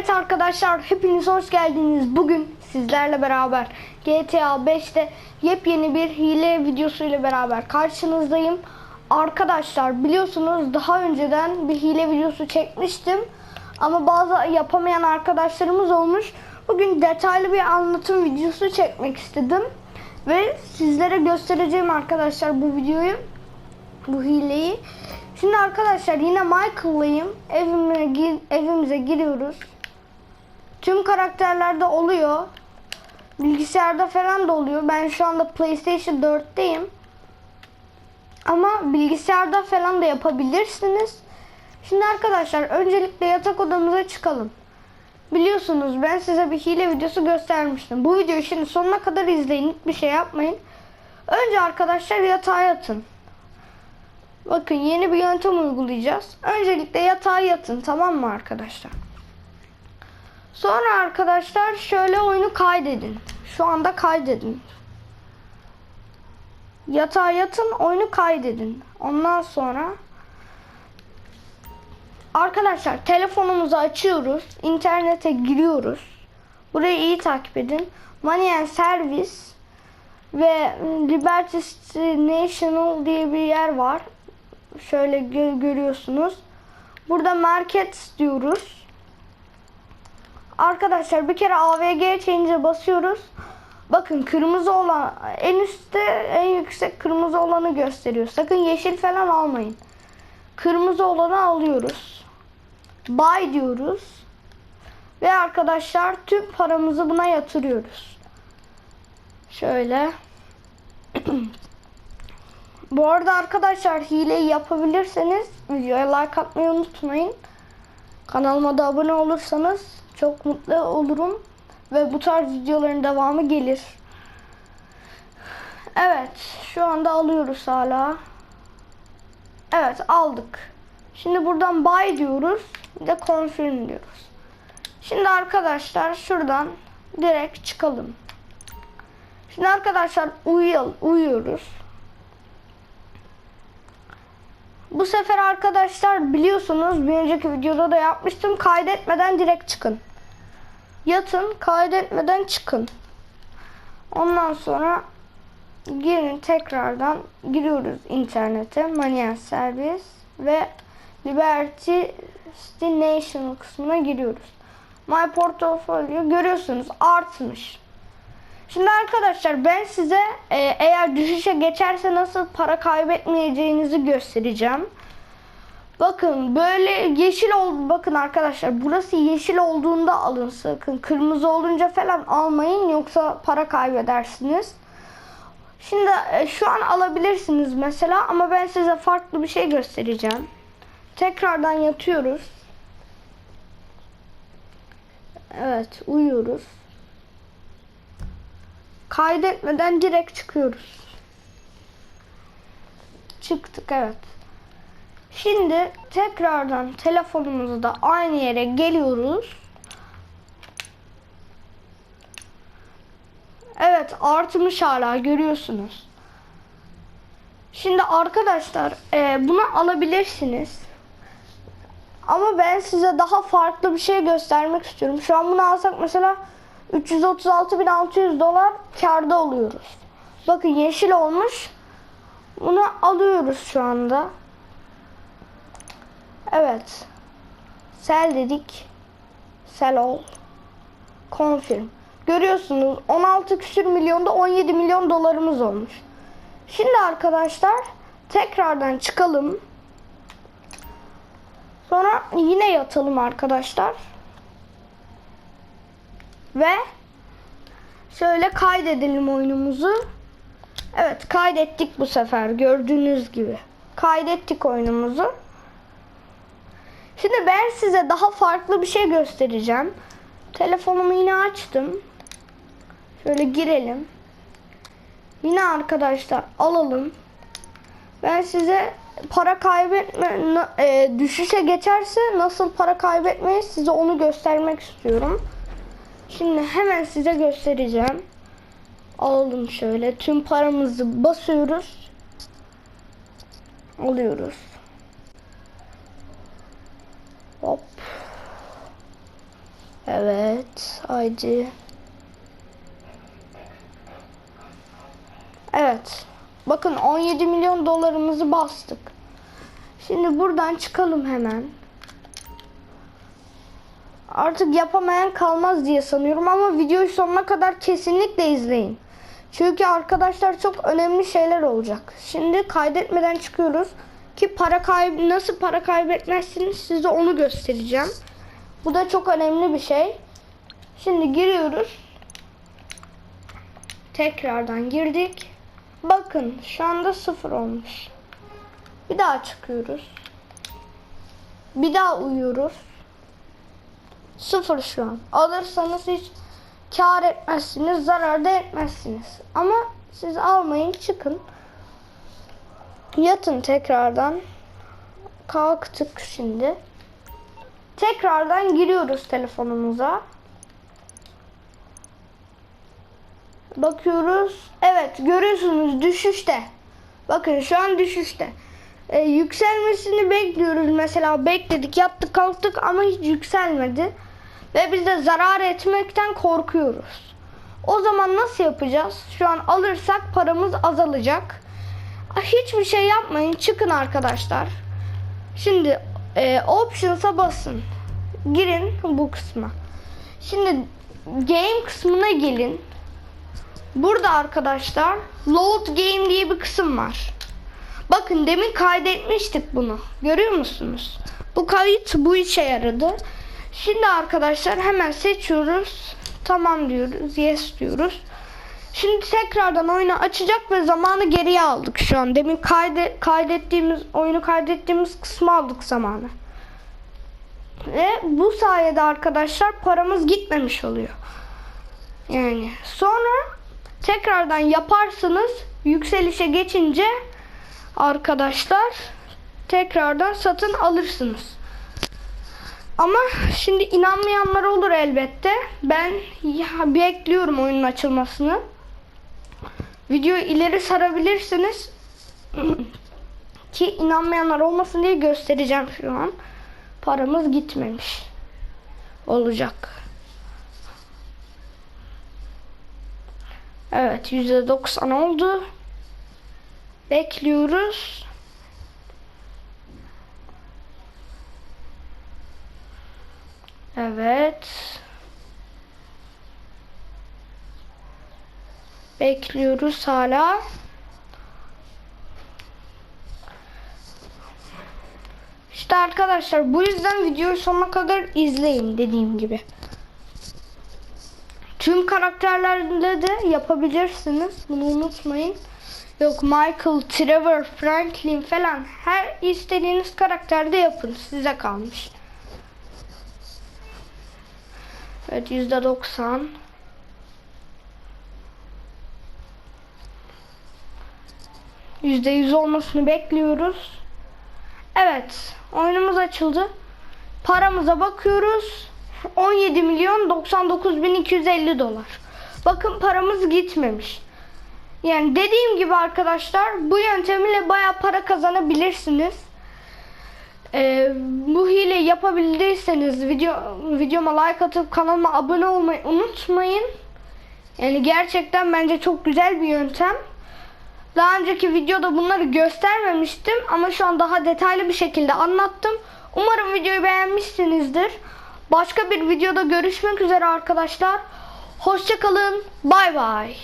Evet arkadaşlar hepiniz hoş geldiniz. Bugün sizlerle beraber GTA 5'te yepyeni bir hile videosuyla beraber karşınızdayım. Arkadaşlar biliyorsunuz daha önceden bir hile videosu çekmiştim. Ama bazı yapamayan arkadaşlarımız olmuş. Bugün detaylı bir anlatım videosu çekmek istedim. Ve sizlere göstereceğim arkadaşlar bu videoyu. Bu hileyi. Şimdi arkadaşlar yine Michael'layım. Evime, evimize giriyoruz. Tüm karakterlerde oluyor. Bilgisayarda falan da oluyor. Ben şu anda PlayStation 4'teyim. Ama bilgisayarda falan da yapabilirsiniz. Şimdi arkadaşlar öncelikle yatak odamıza çıkalım. Biliyorsunuz ben size bir hile videosu göstermiştim. Bu videoyu şimdi sonuna kadar izleyin. Hiçbir şey yapmayın. Önce arkadaşlar yatağa yatın. Bakın yeni bir yöntem uygulayacağız. Öncelikle yatağa yatın tamam mı arkadaşlar? Sonra arkadaşlar şöyle oyunu kaydedin. Şu anda kaydedin. Yatağa yatın oyunu kaydedin. Ondan sonra arkadaşlar telefonumuzu açıyoruz. internete giriyoruz. Burayı iyi takip edin. Money and Service ve Liberty National diye bir yer var. Şöyle gö- görüyorsunuz. Burada market diyoruz. Arkadaşlar bir kere AVG change'e basıyoruz. Bakın kırmızı olan en üstte en yüksek kırmızı olanı gösteriyor. Sakın yeşil falan almayın. Kırmızı olanı alıyoruz. Buy diyoruz. Ve arkadaşlar tüm paramızı buna yatırıyoruz. Şöyle. Bu arada arkadaşlar hileyi yapabilirseniz videoya like atmayı unutmayın. Kanalıma da abone olursanız çok mutlu olurum. Ve bu tarz videoların devamı gelir. Evet. Şu anda alıyoruz hala. Evet aldık. Şimdi buradan buy diyoruz. Bir de confirm diyoruz. Şimdi arkadaşlar şuradan direkt çıkalım. Şimdi arkadaşlar uyuyal, uyuyoruz. Bu sefer arkadaşlar biliyorsunuz bir önceki videoda da yapmıştım. Kaydetmeden direkt çıkın. Yatın kaydetmeden çıkın. Ondan sonra girin tekrardan giriyoruz internete. And Service ve Liberty Destination kısmına giriyoruz. My Portfolio görüyorsunuz artmış. Şimdi arkadaşlar ben size e, eğer düşüşe geçerse nasıl para kaybetmeyeceğinizi göstereceğim. Bakın böyle yeşil oldu. Bakın arkadaşlar burası yeşil olduğunda alın sakın. Kırmızı olunca falan almayın yoksa para kaybedersiniz. Şimdi e, şu an alabilirsiniz mesela ama ben size farklı bir şey göstereceğim. Tekrardan yatıyoruz. Evet uyuyoruz. Kaydetmeden direkt çıkıyoruz. Çıktık evet. Şimdi tekrardan telefonumuzda aynı yere geliyoruz. Evet artmış hala görüyorsunuz. Şimdi arkadaşlar e, bunu alabilirsiniz. Ama ben size daha farklı bir şey göstermek istiyorum. Şu an bunu alsak mesela 336.600 dolar karda oluyoruz. Bakın yeşil olmuş. Bunu alıyoruz şu anda. Evet. Sell dedik. Sell all. Confirm. Görüyorsunuz 16 küsür milyonda 17 milyon dolarımız olmuş. Şimdi arkadaşlar tekrardan çıkalım. Sonra yine yatalım arkadaşlar. Ve şöyle kaydedelim oyunumuzu. Evet kaydettik bu sefer gördüğünüz gibi. Kaydettik oyunumuzu. Şimdi ben size daha farklı bir şey göstereceğim. Telefonumu yine açtım. Şöyle girelim. Yine arkadaşlar alalım. Ben size para kaybetme e, düşüşe geçerse nasıl para kaybetmeyi size onu göstermek istiyorum. Şimdi hemen size göstereceğim. Alalım şöyle. Tüm paramızı basıyoruz. Alıyoruz. Hop. Evet. Haydi. Evet. Bakın 17 milyon dolarımızı bastık. Şimdi buradan çıkalım hemen. Artık yapamayan kalmaz diye sanıyorum ama videoyu sonuna kadar kesinlikle izleyin. Çünkü arkadaşlar çok önemli şeyler olacak. Şimdi kaydetmeden çıkıyoruz ki para kayb nasıl para kaybetmezsiniz size onu göstereceğim. Bu da çok önemli bir şey. Şimdi giriyoruz. Tekrardan girdik. Bakın şu anda sıfır olmuş. Bir daha çıkıyoruz. Bir daha uyuyoruz. Sıfır şu an. Alırsanız hiç kar etmezsiniz, zarar da etmezsiniz. Ama siz almayın, çıkın. Yatın tekrardan. Kalktık şimdi. Tekrardan giriyoruz telefonumuza. Bakıyoruz. Evet görüyorsunuz düşüşte. Bakın şu an düşüşte. Ee, yükselmesini bekliyoruz mesela bekledik yattık kalktık ama hiç yükselmedi. Ve biz de zarar etmekten korkuyoruz. O zaman nasıl yapacağız? Şu an alırsak paramız azalacak. Hiçbir şey yapmayın çıkın arkadaşlar. Şimdi e, options'a basın. Girin bu kısma. Şimdi game kısmına gelin. Burada arkadaşlar load game diye bir kısım var. Bakın demin kaydetmiştik bunu. Görüyor musunuz? Bu kayıt bu işe yaradı. Şimdi arkadaşlar hemen seçiyoruz. Tamam diyoruz. Yes diyoruz. Şimdi tekrardan oyunu açacak ve zamanı geriye aldık şu an. Demin kayde, kaydettiğimiz oyunu kaydettiğimiz kısmı aldık zamanı. Ve bu sayede arkadaşlar paramız gitmemiş oluyor. Yani sonra tekrardan yaparsınız yükselişe geçince arkadaşlar tekrardan satın alırsınız. Ama şimdi inanmayanlar olur elbette. Ben bekliyorum oyunun açılmasını. Videoyu ileri sarabilirsiniz. Ki inanmayanlar olmasın diye göstereceğim şu an. Paramız gitmemiş. Olacak. Evet %90 oldu. Bekliyoruz. Evet. Bekliyoruz hala. İşte arkadaşlar bu yüzden videoyu sonuna kadar izleyin dediğim gibi. Tüm karakterlerle de yapabilirsiniz. Bunu unutmayın. Yok Michael, Trevor, Franklin falan her istediğiniz karakterde yapın. Size kalmış. Evet yüzde doksan. Yüzde yüz olmasını bekliyoruz. Evet oyunumuz açıldı. Paramıza bakıyoruz. 17 milyon 99 bin 250 dolar. Bakın paramız gitmemiş. Yani dediğim gibi arkadaşlar bu yöntemiyle baya para kazanabilirsiniz. Ee, bu hile yapabildiyseniz video videoma like atıp kanalıma abone olmayı unutmayın. Yani gerçekten bence çok güzel bir yöntem. Daha önceki videoda bunları göstermemiştim ama şu an daha detaylı bir şekilde anlattım. Umarım videoyu beğenmişsinizdir. Başka bir videoda görüşmek üzere arkadaşlar. Hoşçakalın. Bay bay.